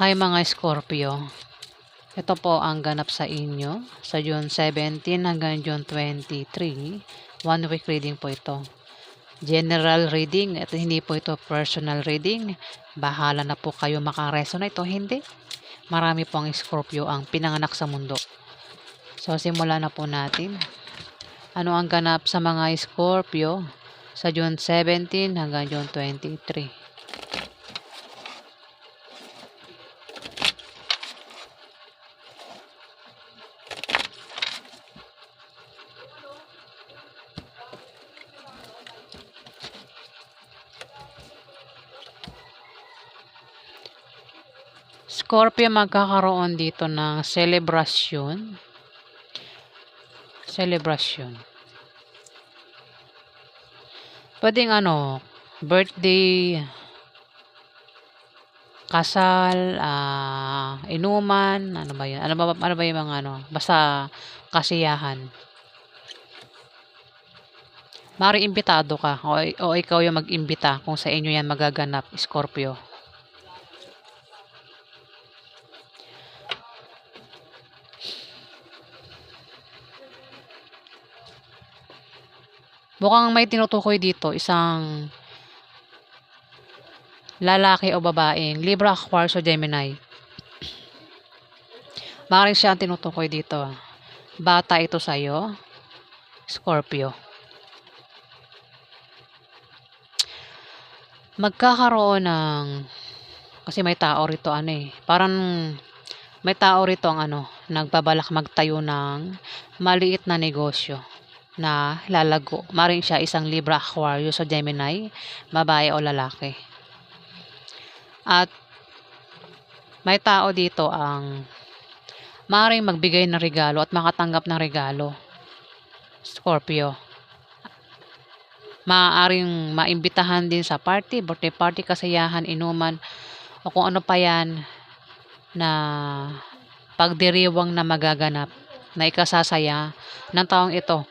Hi mga Scorpio. Ito po ang ganap sa inyo sa June 17 hanggang June 23. One week reading po ito. General reading at hindi po ito personal reading. Bahala na po kayo makaresonate o hindi. Marami po ang Scorpio ang pinanganak sa mundo. So simula na po natin. Ano ang ganap sa mga Scorpio sa June 17 hanggang June 23? Scorpio magkakaroon dito ng celebration. Celebration. Pwedeng ano, birthday, kasal, ah, inuman, ano ba 'yan? Ano ba ano ba yung mga ano, basta kasiyahan. Mari imbitado ka o, o ikaw yung mag-imbita kung sa inyo yan magaganap, Scorpio. Mukhang may tinutukoy dito, isang lalaki o babaeng, Libra, Aquarius o Gemini. Maaaring siya ang tinutukoy dito. Bata ito sa'yo, Scorpio. Magkakaroon ng, kasi may tao rito ano eh, parang may tao rito ang ano, nagbabalak magtayo ng maliit na negosyo na lalago. Maring siya isang Libra, Aquarius o Gemini, babae o lalaki. At may tao dito ang maring magbigay ng regalo at makatanggap ng regalo. Scorpio. Maaaring maimbitahan din sa party, birthday party, kasayahan, inuman, o kung ano pa yan na pagdiriwang na magaganap na ikasasaya ng taong ito.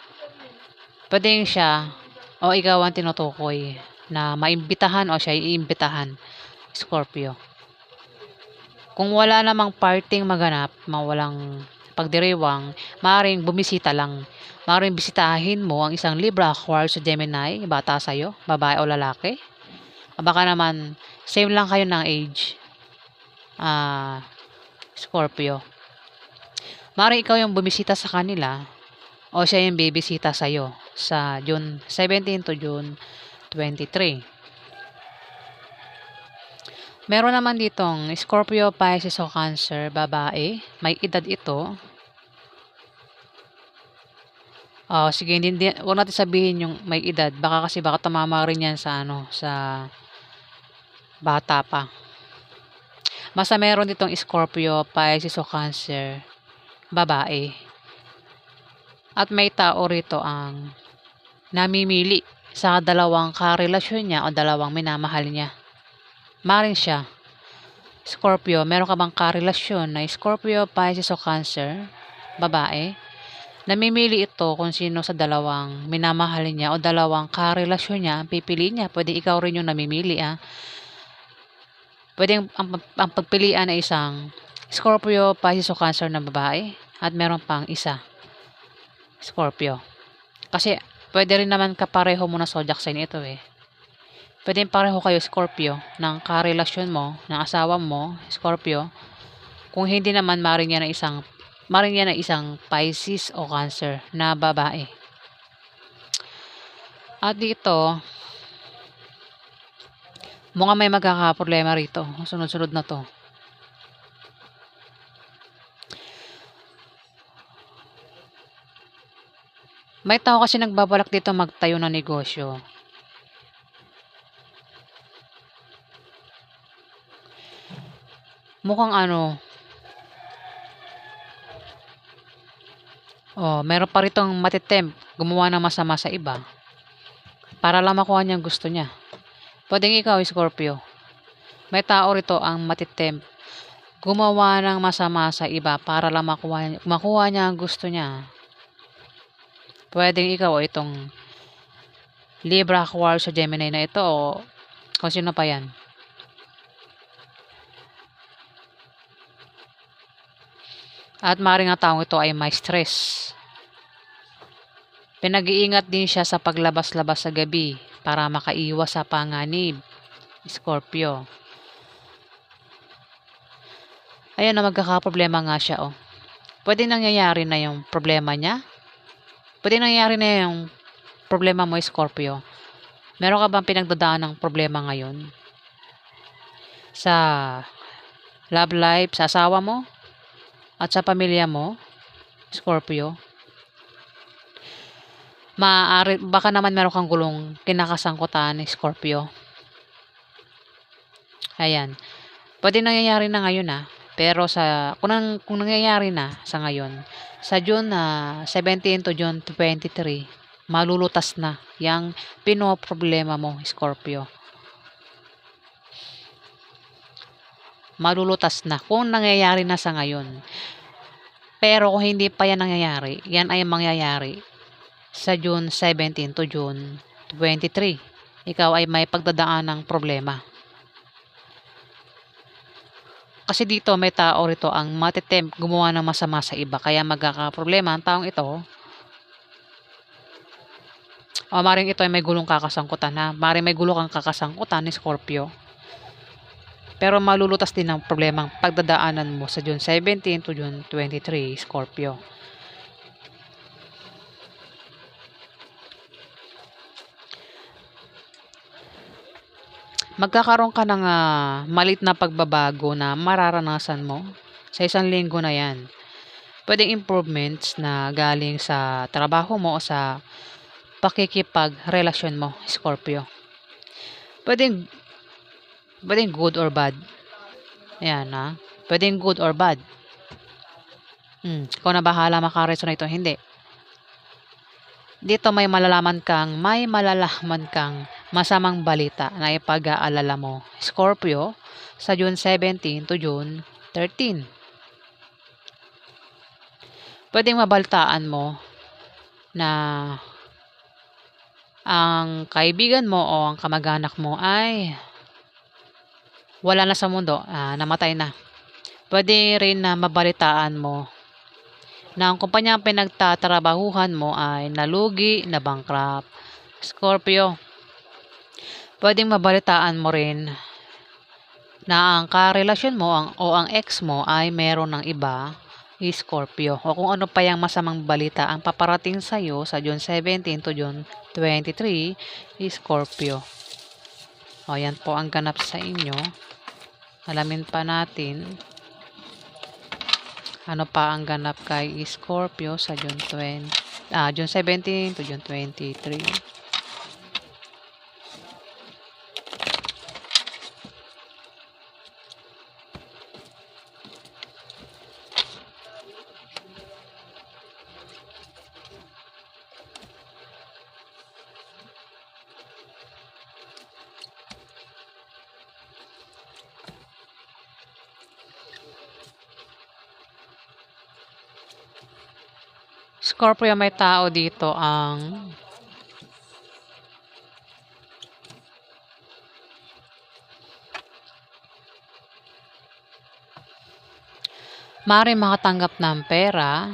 Pwedeng siya o ikaw ang tinutukoy na maimbitahan o siya iimbitahan. Scorpio. Kung wala namang parting maganap, mawalang pagdiriwang, maaaring bumisita lang. Maaaring bisitahin mo ang isang Libra, Aquarius Gemini, bata sa'yo, babae o lalaki. Baka naman, same lang kayo ng age. Ah, Scorpio. Maaaring ikaw yung bumisita sa kanila o siya yung bibisita sa'yo sa June 17 to June 23. Meron naman ditong Scorpio, Pisces o Cancer, babae. May edad ito. Oh, sige, hindi, hindi, huwag natin sabihin yung may edad. Baka kasi baka tumama rin yan sa ano, sa bata pa. Basta meron ditong Scorpio, Pisces o Cancer, babae. At may tao rito ang namimili sa dalawang karelasyon niya o dalawang minamahal niya. Maring siya. Scorpio, meron ka bang karelasyon na Scorpio, Pisces o Cancer, babae? Namimili ito kung sino sa dalawang minamahal niya o dalawang karelasyon niya ang pipili niya. Pwede ikaw rin yung namimili ah. Pwede ang, ang, ang pagpilian ay isang Scorpio, Pisces o Cancer na babae at meron pang isa. Scorpio. Kasi pwede rin naman kapareho mo na zodiac sign ito eh. Pwede pareho kayo Scorpio ng karelasyon mo, ng asawa mo, Scorpio. Kung hindi naman maring yan na isang maring yan na isang Pisces o Cancer na babae. At dito, mukhang may magkakaproblema rito. Sunod-sunod na to. May tao kasi nagbabalak dito magtayo ng negosyo. Mukhang ano, oh, meron pa ritong matitemp gumawa ng masama sa iba para lang makuha niya ang gusto niya. Pwedeng ikaw, Scorpio. May tao rito ang matitemp gumawa ng masama sa iba para lang makuha, makuha niya ang gusto niya. Pwedeng ikaw o itong Libra, Aquarius o Gemini na ito o kung sino pa yan. At maring ang taong ito ay may stress. Pinag-iingat din siya sa paglabas-labas sa gabi para makaiwas sa panganib. Scorpio. Ayan na magkakaproblema nga siya oh. Pwede nangyayari na yung problema niya. Pwede nangyayari na yung problema mo, Scorpio. Meron ka bang pinagdadaan ng problema ngayon? Sa love life, sa asawa mo? At sa pamilya mo? Scorpio? Maaari, baka naman meron kang gulong kinakasangkutan ni Scorpio. Ayan. Pwede nangyayari na ngayon ah. Pero sa kung, nang, kung nangyayari na sa ngayon, sa June na uh, 17 to June 23, malulutas na yung pinoproblema mo, Scorpio. Malulutas na kung nangyayari na sa ngayon. Pero kung hindi pa yan nangyayari, yan ay mangyayari sa June 17 to June 23. Ikaw ay may pagdadaan ng problema. Kasi dito may tao rito ang matitempt gumawa ng masama sa iba. Kaya magkakaproblema ang taong ito. O maring ito ay may gulong kakasangkutan ha. Maring may gulo kang kakasangkutan ni Scorpio. Pero malulutas din ang problemang pagdadaanan mo sa June 17 to June 23, Scorpio. Magkakaroon ka ng uh, malit na pagbabago na mararanasan mo sa isang linggo na yan. Pwedeng improvements na galing sa trabaho mo o sa pakikipag-relasyon mo, Scorpio. Pwedeng, pwedeng good or bad. Ayan, ha? Pwedeng good or bad. Hmm, ikaw na bahala makaresonate ito, hindi. Dito may malalaman kang, may malalaman kang masamang balita na ipag-aalala mo, Scorpio, sa June 17 to June 13. Pwedeng mabalitaan mo na ang kaibigan mo o ang kamag-anak mo ay wala na sa mundo, uh, namatay na. Pwede rin na mabalitaan mo na ang kumpanyang pinagtatrabahuhan mo ay nalugi, na bankrupt. Scorpio, pwedeng mabalitaan mo rin na ang karelasyon mo ang, o ang ex mo ay meron ng iba, Scorpio. O kung ano pa yung masamang balita ang paparating sa iyo sa June 17 to June 23, Scorpio. O yan po ang ganap sa inyo. Alamin pa natin ano pa ang ganap kay Scorpio sa June 20, ah, June 17 to June 23. Scorpio may tao dito ang Mari makatanggap ng pera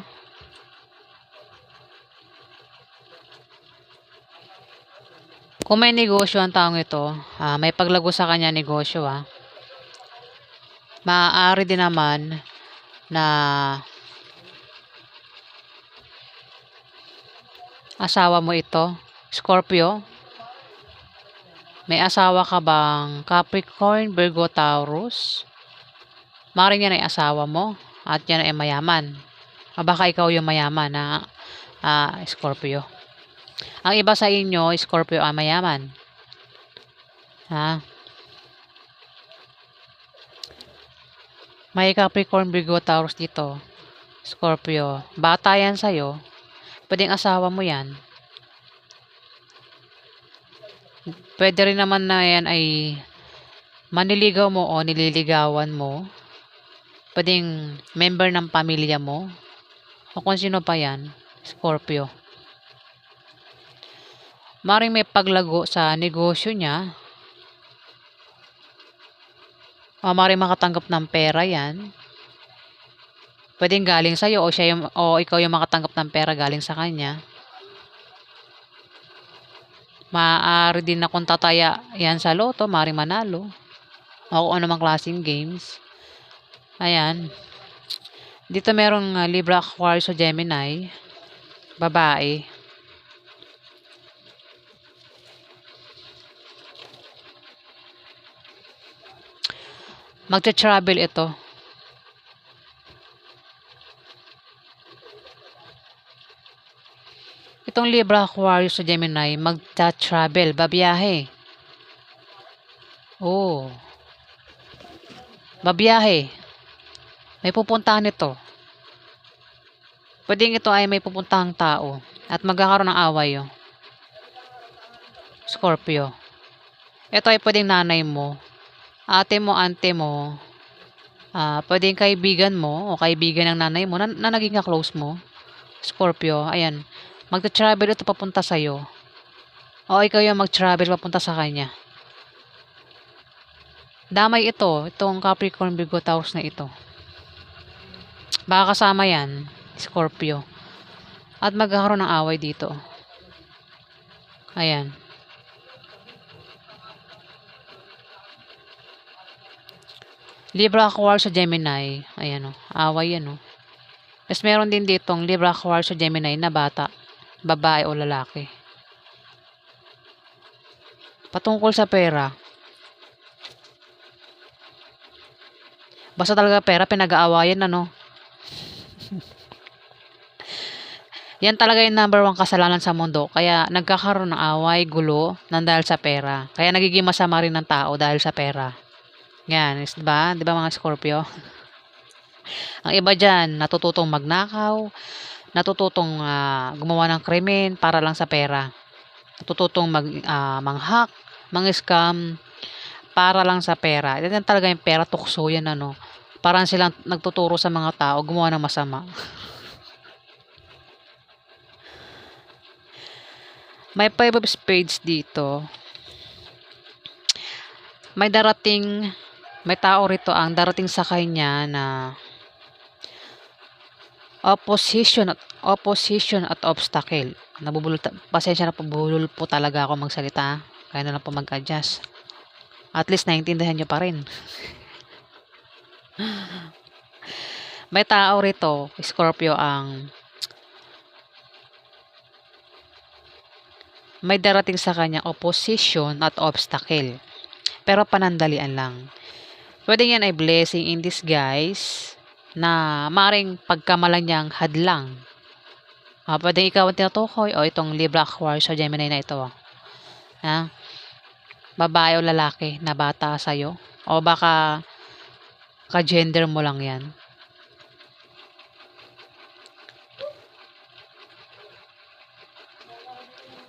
Kung may negosyo ang taong ito, uh, may paglago sa kanya negosyo ah. Maaari din naman na asawa mo ito? Scorpio? May asawa ka bang Capricorn, Virgo, Taurus? Maring yan ay asawa mo at yan ay mayaman. O baka ikaw yung mayaman na uh, Scorpio. Ang iba sa inyo, Scorpio ay mayaman. Ha? May Capricorn, Virgo, Taurus dito. Scorpio. Bata yan sa'yo. Pwedeng asawa mo yan. Pwede rin naman na yan ay maniligaw mo o nililigawan mo. Pwedeng member ng pamilya mo. O kung sino pa yan. Scorpio. Maring may paglago sa negosyo niya. O maring makatanggap ng pera yan. Pwedeng galing sa'yo o siya yung o ikaw yung makatanggap ng pera galing sa kanya. Maaari din na kung tataya yan sa loto, maaaring manalo. O kung anumang klaseng games. Ayan. Dito merong uh, Libra Aquarius o Gemini. Babae. Magta-travel ito. Itong Libra, Aquarius, o Gemini, magta-travel, babiyahe. Oh. Babiyahe. May pupuntahan ito. Pwedeng ito ay may pupuntahang tao at magkakaroon ng away oh. Scorpio. Ito ay pwedeng nanay mo, ate mo, ante mo, uh, pwedeng kaibigan mo o kaibigan ng nanay mo na, na naging ka-close mo. Scorpio, ayan. Magta-travel ito papunta sa'yo. O ikaw yung mag-travel papunta sa kanya. Damay ito, itong Capricorn Virgo Taurus na ito. Baka kasama yan, Scorpio. At magkakaroon ng away dito. Ayan. Libra Aquarius sa Gemini. Ayan o. Away yan o. Tapos meron din ditong Libra Aquarius sa Gemini na bata. Babae o lalaki. Patungkol sa pera. Basta talaga pera, pinag-aawayan ano. Yan talaga yung number one kasalanan sa mundo. Kaya nagkakaroon ng away, gulo, nang dahil sa pera. Kaya nagiging masama rin ng tao dahil sa pera. Yan, is, diba? Diba mga Scorpio? Ang iba dyan, natututong magnakaw, natututong uh, gumawa ng krimen para lang sa pera. Natututong mag, uh, manghak, mang-scam, para lang sa pera. Yan talaga yung pera, tukso yan ano. Parang silang nagtuturo sa mga tao gumawa ng masama. May five of spades dito. May darating, may tao rito ang darating sa kanya na opposition at opposition at obstacle. Nabubulol, pasensya na po, bulol po talaga ako magsalita. Kaya na lang po mag-adjust. At least naintindihan nyo pa rin. may tao rito, Scorpio, ang may darating sa kanya opposition at obstacle. Pero panandalian lang. Pwede yan ay blessing in disguise na maring pagkamalanyang hadlang. Uh, pwede ikaw ang tinutukoy o itong Libra Aquarius o Gemini na ito. Ha? Babae o lalaki na bata sa'yo. O baka ka-gender mo lang yan.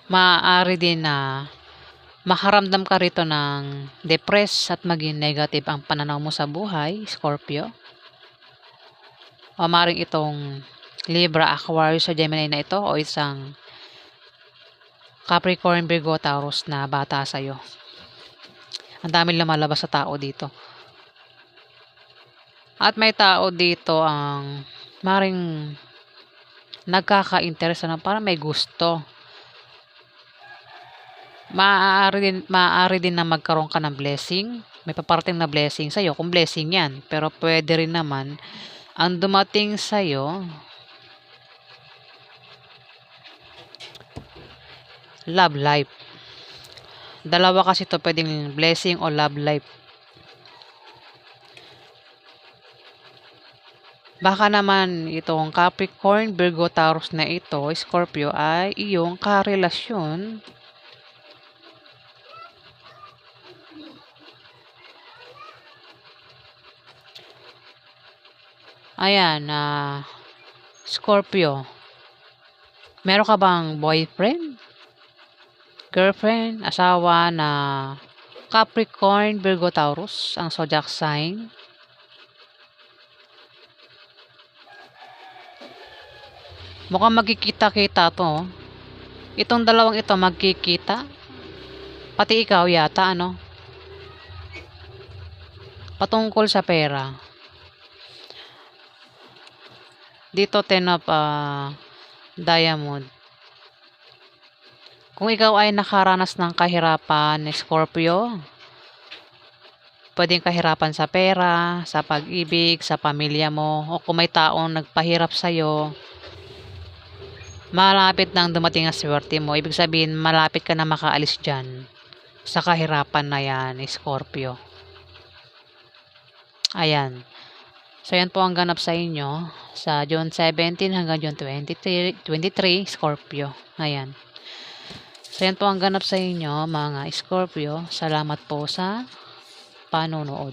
maaari din na makaramdam ka rito ng depress at maging negative ang pananaw mo sa buhay, Scorpio. O maaaring itong Libra, Aquarius, o Gemini na ito o isang Capricorn, Virgo, Taurus na bata sa'yo. Ang dami lumalabas sa tao dito. At may tao dito ang maring nagkaka-interest na parang may gusto maaari din, maaari din na magkaroon ka ng blessing. May paparating na blessing sa'yo, kung blessing yan. Pero pwede rin naman, ang dumating sa'yo, love life. Dalawa kasi to pwedeng blessing o love life. Baka naman itong Capricorn, Virgo, Taurus na ito, Scorpio, ay iyong karelasyon Ayan, ah, Scorpio. Meron ka bang boyfriend? Girlfriend? Asawa na Capricorn, Virgo, Taurus? Ang zodiac sign? Mukhang magkikita-kita to. Oh. Itong dalawang ito magkikita. Pati ikaw yata, ano? Patungkol sa pera Dito, ten of ah, diamond. Kung ikaw ay nakaranas ng kahirapan, Scorpio, pwedeng kahirapan sa pera, sa pag-ibig, sa pamilya mo, o kung may taong nagpahirap sa'yo, malapit nang dumating ang swerte mo. Ibig sabihin, malapit ka na makaalis dyan sa kahirapan na yan, Scorpio. Ayan. So, yan po ang ganap sa inyo sa June 17 hanggang June 23, 23 Scorpio. Ayan. So, yan po ang ganap sa inyo, mga Scorpio. Salamat po sa panonood.